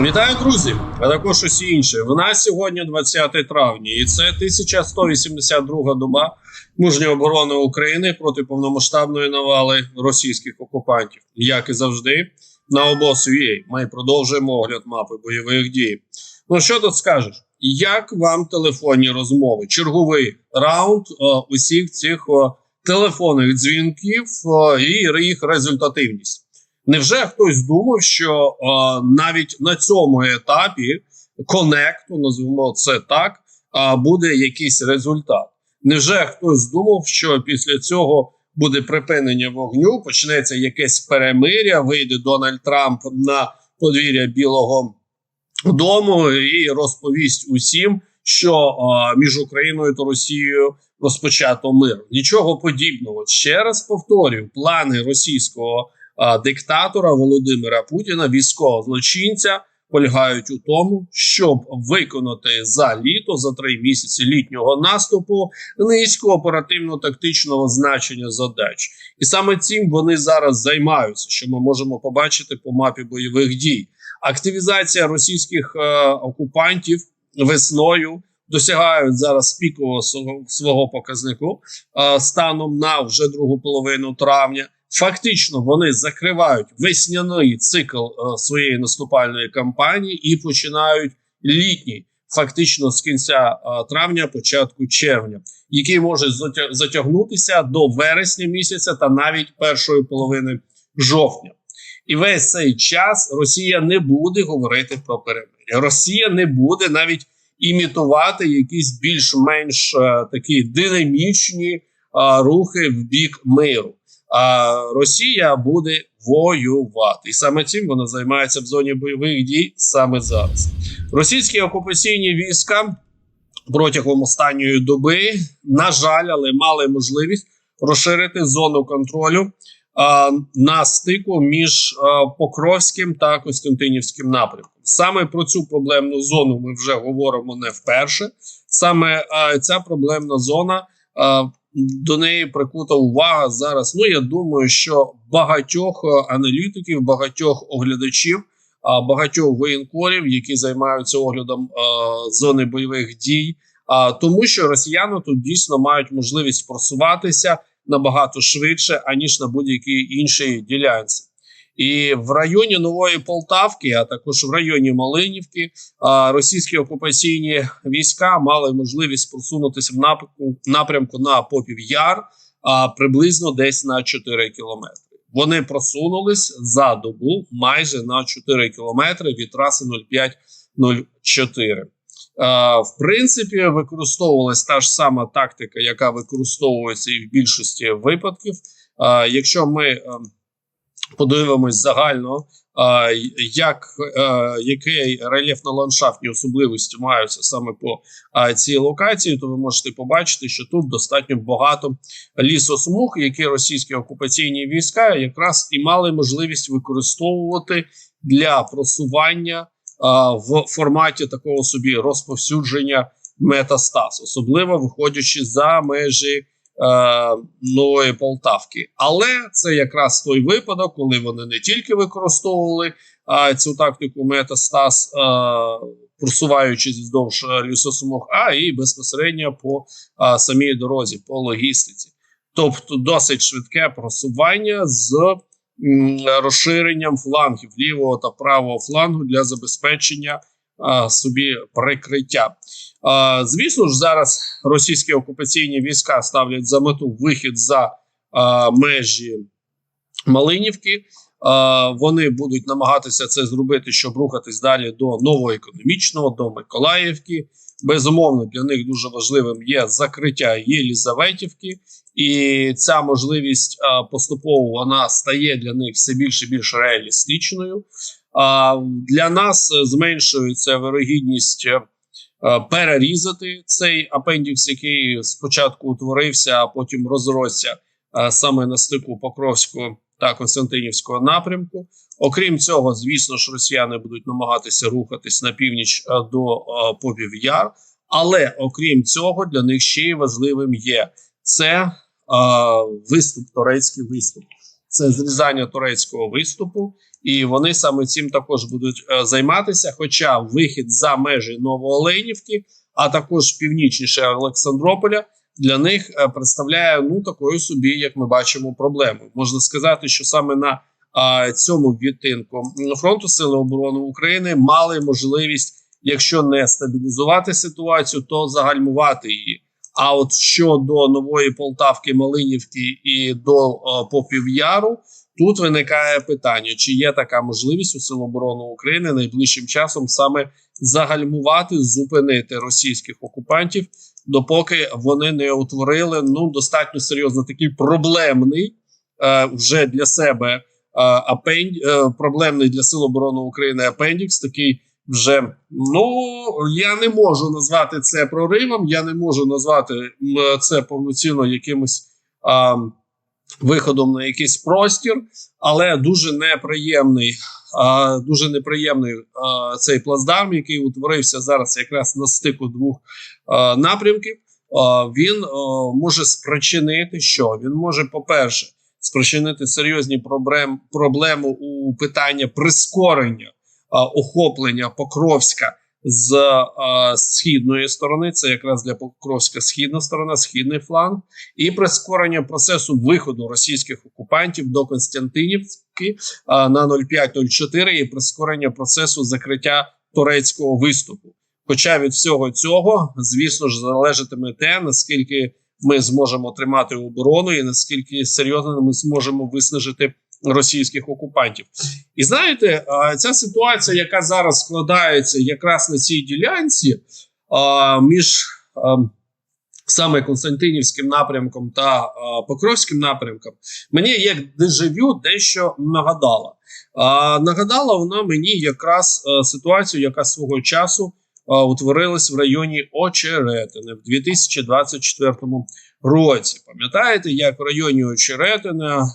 Вітаю, друзі! А також усі інші. Нас сьогодні 20 травня, і це 1182 доба мужньої оборони України проти повномасштабної навали російських окупантів. Як і завжди, на обосу.ua ми продовжуємо огляд мапи бойових дій. Ну що тут скажеш? Як вам телефонні розмови? Черговий раунд о, усіх цих о, телефонних дзвінків о, і їх результативність. Невже хтось думав, що е, навіть на цьому етапі конекту, назвемо це так, е, буде якийсь результат? Невже хтось думав, що після цього буде припинення вогню, почнеться якесь перемиря, вийде Дональд Трамп на подвір'я Білого Дому і розповість усім, що е, між Україною та Росією розпочато мир? Нічого подібного. Ще раз повторюю, плани російського а, диктатора Володимира Путіна, військового злочинця, полягають у тому, щоб виконати за літо, за три місяці літнього наступу низько оперативно-тактичного значення задач, і саме цим вони зараз займаються, що ми можемо побачити по мапі бойових дій. Активізація російських е, окупантів весною. Досягають зараз пікового свого показнику е, станом на вже другу половину травня. Фактично вони закривають весняний цикл е, своєї наступальної кампанії і починають літній, фактично з кінця е, травня, початку червня, який може затягнутися до вересня місяця та навіть першої половини жовтня. І весь цей час Росія не буде говорити про перемир'я. Росія не буде навіть імітувати якісь більш-менш е, такі динамічні рухи в бік миру а Росія буде воювати, і саме цим вона займається в зоні бойових дій саме зараз. Російські окупаційні війська протягом останньої доби, на жаль, але мали можливість розширити зону контролю на стику між Покровським та Костянтинівським напрямком. Саме про цю проблемну зону ми вже говоримо не вперше. Саме ця проблемна зона. До неї прикута увага зараз. Ну я думаю, що багатьох е, аналітиків, багатьох оглядачів, багатьох воєнкорів, які займаються оглядом е, зони бойових дій, тому, що росіяни тут дійсно мають можливість просуватися набагато швидше аніж на будь-якій іншій ділянці. І в районі Нової Полтавки, а також в районі Малинівки, російські окупаційні війська мали можливість просунутися в напрямку, на Попів Яр приблизно десь на 4 кілометри. Вони просунулись за добу майже на 4 кілометри від траси 0504. А, в принципі, використовувалась та ж сама тактика, яка використовується і в більшості випадків. Якщо ми ем, подивимось загально, як а, які рельєфно-ландшафтні особливості маються саме по цій локації, то ви можете побачити, що тут достатньо багато лісосмуг, які російські окупаційні війська якраз і мали можливість використовувати для просування в форматі такого собі розповсюдження метастаз, особливо виходячи за межі е, нової Полтавки. Але це якраз той випадок, коли вони не тільки використовували е, цю тактику метастаз, е, просуваючись вздовж е, а і безпосередньо по е, самій дорозі, по логістиці. Тобто досить швидке просування з м, розширенням флангів лівого та правого флангу для забезпечення а, собі прикриття. Звісно ж, зараз російські окупаційні війська ставлять за мету вихід за межі Малинівки. Вони будуть намагатися це зробити, щоб рухатись далі до новоекономічного, до Миколаївки. Безумовно, для них дуже важливим є закриття Єлізаветівки, і ця можливість поступово вона стає для них все більше і більш реалістичною. Для нас е, зменшується вирогідність е, е, перерізати цей апендікс, який спочатку утворився, а потім розросся саме на стику Покровського та Константинівського напрямку. Окрім цього, звісно ж, росіяни будуть намагатися рухатись на північ до е, Попів Яр. Але окрім цього, для них ще й важливим є це виступ, турецький виступ. Це зрізання турецького виступу, і вони саме цим також будуть е, займатися. Хоча вихід за межі Новооленівки, а також північніше Олександрополя, для них е, представляє ну такою собі, як ми бачимо, проблему. Можна сказати, що саме на цьому відтинку фронту Сили оборони України мали можливість, якщо не стабілізувати ситуацію, то загальмувати її. А от щодо нової Полтавки, Малинівки і до а, Попів'яру, тут виникає питання: чи є така можливість у Сил оборони України найближчим часом саме загальмувати, зупинити російських окупантів, допоки вони не утворили ну достатньо серйозно такий проблемний е, вже для себе е, апен, е, проблемний для Сил оборони України апендікс, такий вже ну я не можу назвати це проривом, я не можу назвати це повноцінно якимось а, виходом на якийсь простір, але дуже неприємний, дуже неприємний цей плацдарм, який утворився зараз якраз на стику двох напрямків. Він може спричинити що? Він може, по-перше, спричинити серйозні проблем, проблеми у питання прискорення охоплення Покровська з а, східної сторони. Це якраз для Покровська східна сторона, східний фланг, і прискорення процесу виходу російських окупантів до Константинівки а, на 0504 і прискорення процесу закриття турецького виступу. Хоча від всього цього, звісно ж, залежатиме те, наскільки ми зможемо тримати оборону, і наскільки серйозно ми зможемо виснажити російських окупантів. І знаєте, ця ситуація, яка зараз складається якраз на цій ділянці між саме Константинівським напрямком та Покровським напрямком, мені як дежавю дещо нагадала. Нагадала вона мені якраз ситуацію, яка свого часу утворилась в районі Очеретини в 2024 році. Пам'ятаєте, як в районі Очеретина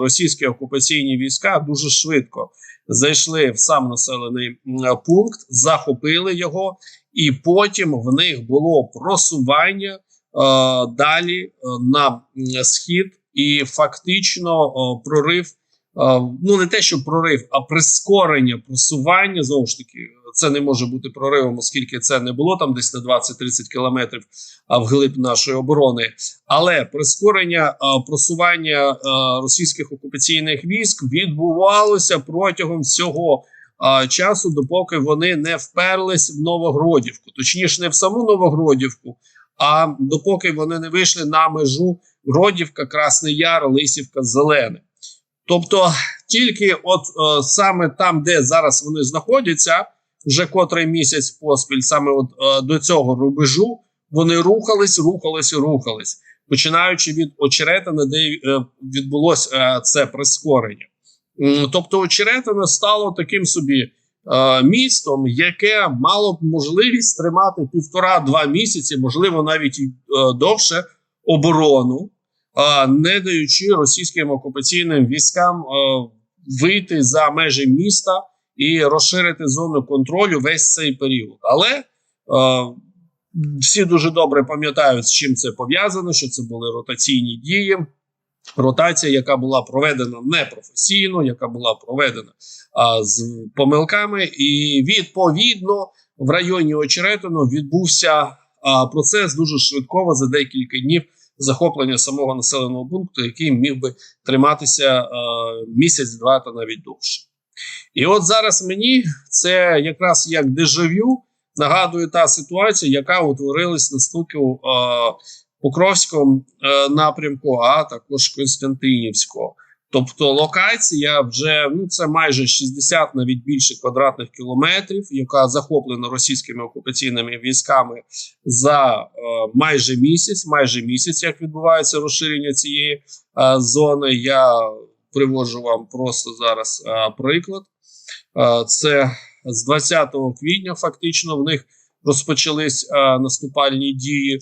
російські окупаційні війська дуже швидко зайшли в сам населений пункт, захопили його, і потім в них було просування е, далі е, на схід, і фактично е, прорив. е, Ну, не те, що прорив, а прискорення просування знову ж таки, це не може бути проривом, оскільки це не було там десь на 20-30 кілометрів а вглиб нашої оборони. Але прискорення е, просування е, російських окупаційних військ відбувалося протягом всього е, часу, допоки вони не вперлись в Новогродівку, точніше, не в саму Новогродівку, а допоки вони не вийшли на межу Гродівка, Красний Яр, Лисівка, Зелене. Тобто, тільки от е, саме там, де зараз вони знаходяться, вже котрий місяць поспіль, саме от е, до цього рубежу, вони рухались, рухались і рухались, починаючи від очеретина, де е, відбулося е, це прискорення. Тобто, очеретина стало таким собі е, містом, яке мало б можливість тримати півтора-два місяці, можливо, навіть і довше оборону, не даючи російським окупаційним військам вийти за межі міста і розширити зону контролю весь цей період. Але е, всі дуже добре пам'ятають, з чим це пов'язано, що це були ротаційні дії. Ротація, яка була проведена непрофесійно, яка була проведена а, з помилками, і відповідно в районі Очеретину відбувся а, процес дуже швидково за декілька днів захоплення самого населеного пункту, який міг би триматися а, місяць-два та навіть довше. І от зараз мені це якраз як дежавю нагадує та ситуація, яка утворилась на стуку е, Покровського е, напрямку, а також Константинівського. Тобто локація вже ну це майже 60, навіть більше квадратних кілометрів, яка захоплена російськими окупаційними військами за е, майже місяць. Майже місяць, як відбувається розширення цієї е, зони. Я привожу вам просто зараз приклад. Це з 20 квітня, фактично, в них розпочались наступальні дії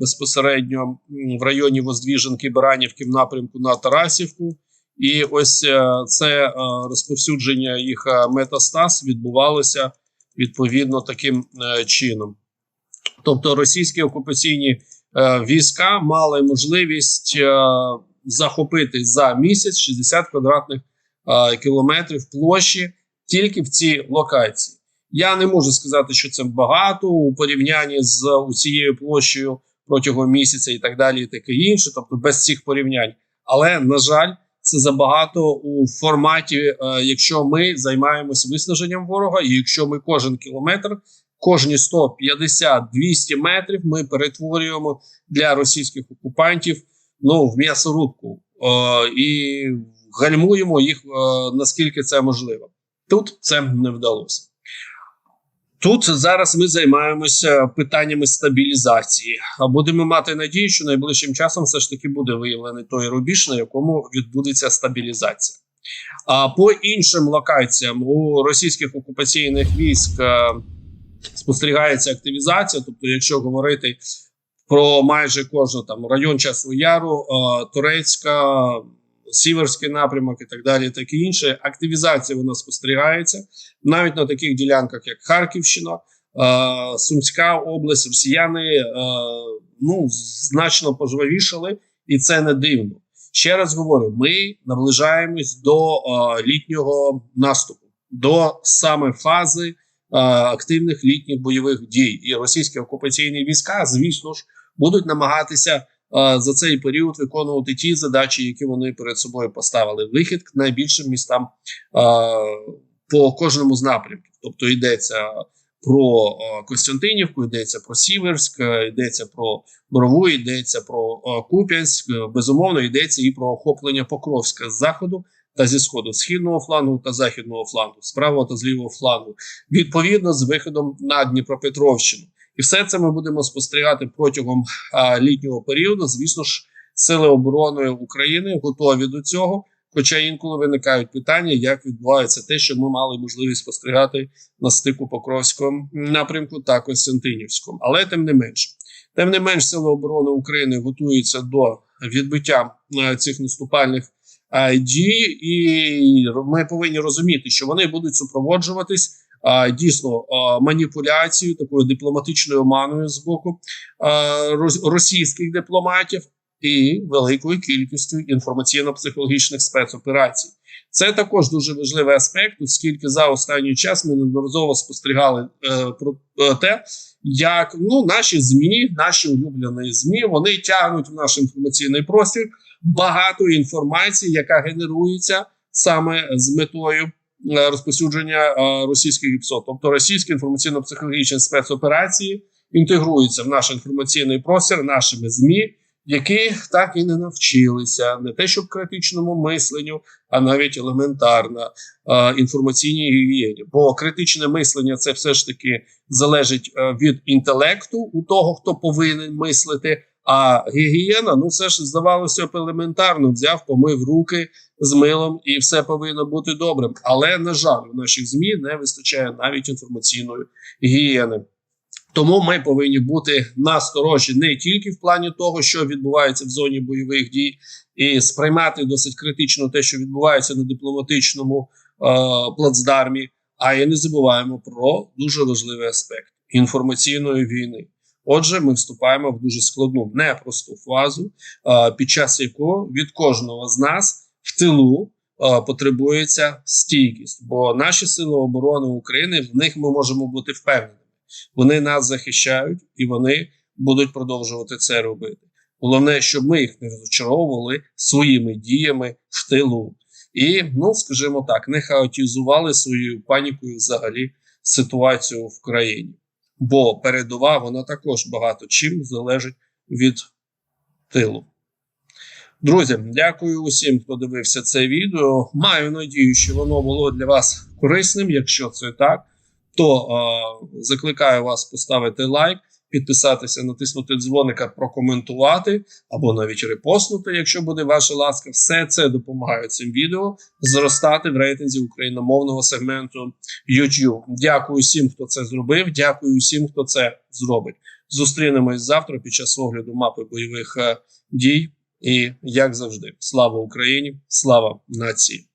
безпосередньо в районі Воздвіженки, Баранівки в напрямку на Тарасівку. І ось е, це розповсюдження їх метастаз відбувалося відповідно таким е, чином. Тобто російські окупаційні е, війська мали можливість захопити за місяць 60 квадратних е, кілометрів площі тільки в цій локації. Я не можу сказати, що це багато у порівнянні з усією площею протягом місяця і так далі, і таке інше, тобто без цих порівнянь. Але на жаль, це забагато у форматі, е, якщо ми займаємося виснаженням ворога, і якщо ми кожен кілометр, кожні 150-200 метрів ми перетворюємо для російських окупантів ну в м'ясорубку е, і гальмуємо їх е, наскільки це можливо. Тут це не вдалося. Тут зараз ми займаємося питаннями стабілізації. А будемо мати надію, що найближчим часом все ж таки буде виявлений той рубіж, на якому відбудеться стабілізація. А по іншим локаціям у російських окупаційних військ е, спостерігається активізація. Тобто, якщо говорити про майже кожну там район Часу Яру, е, Турецька, Сіверський напрямок і так далі, так і інше. Активізація вона спостерігається навіть на таких ділянках, як Харківщина, е, Сумська область, Росіяни е, ну значно пожвавішали, і це не дивно. Ще раз говорю: ми наближаємось до літнього наступу, до саме фази активних літніх бойових дій. І російські окупаційні війська, звісно ж, будуть намагатися е, за цей період виконувати ті задачі, які вони перед собою поставили. Вихід к найбільшим містам е, по кожному з напрямків, тобто йдеться. Про е, Костянтинівку йдеться про Сіверськ, йдеться про Борову, йдеться про Куп'янськ. Безумовно, йдеться і про охоплення Покровська з заходу та зі сходу, східного флангу та західного флангу, з правого та з лівого флангу, відповідно з виходом на Дніпропетровщину. І все це ми будемо спостерігати протягом а, літнього періоду. Звісно ж, сили оборони України готові до цього. Хоча інколи виникають питання, як відбувається те, що ми мали можливість спостерігати на стику Покровського напрямку та Костянтинівському. Але тим не менш, тим не менш, сили оборони України готуються до відбиття е, цих наступальних е, дій, і ми повинні розуміти, що вони будуть супроводжуватись дійсно маніпуляцією, такою дипломатичною оманою з боку російських дипломатів і великою кількістю інформаційно-психологічних спецоперацій. Це також дуже важливий аспект, оскільки за останній час ми неодноразово спостерігали е, про е, те, як ну наші змі, наші улюблені змі, вони тягнуть в наш інформаційний простір багато інформації, яка генерується саме з метою розповсюдження е, російських ГІПСО. Тобто російські інформаційно-психологічні спецоперації інтегруються в наш інформаційний простір нашими змі які так і не навчилися не те, що в критичному мисленню, а навіть елементарно е, інформаційній гігієні. Бо критичне мислення це все ж таки залежить е, від інтелекту у того, хто повинен мислити. А гігієна, ну все ж здавалося б елементарно, взяв, помив руки з милом, і все повинно бути добрим. Але на жаль, у наших змі не вистачає навіть інформаційної гігієни. Тому ми повинні бути насторожі не тільки в плані того, що відбувається в зоні бойових дій, і сприймати досить критично те, що відбувається на дипломатичному е, плацдармі, а й не забуваємо про дуже важливий аспект інформаційної війни. Отже, ми вступаємо в дуже складну, непросту фазу, під час якої від кожного з нас в тилу потребується стійкість, бо наші сили оборони України в них ми можемо бути впевнені. Вони нас захищають і вони будуть продовжувати це робити. Головне, щоб ми їх не розчаровували своїми діями в тилу. І, ну скажімо так, не хаотізували своєю панікою взагалі ситуацію в країні. Бо передова вона також багато чим залежить від тилу. Друзі, дякую усім, хто дивився це відео. Маю надію, що воно було для вас корисним. Якщо це так, то е, закликаю вас поставити лайк, підписатися, натиснути дзвоника, прокоментувати або навіть репостнути, якщо буде ваша ласка. Все це допомагає цим відео зростати в рейтинзі україномовного сегменту YouTube. Дякую всім, хто це зробив. Дякую всім, хто це зробить. Зустрінемось завтра під час огляду мапи бойових е, дій. І як завжди, слава Україні, слава нації.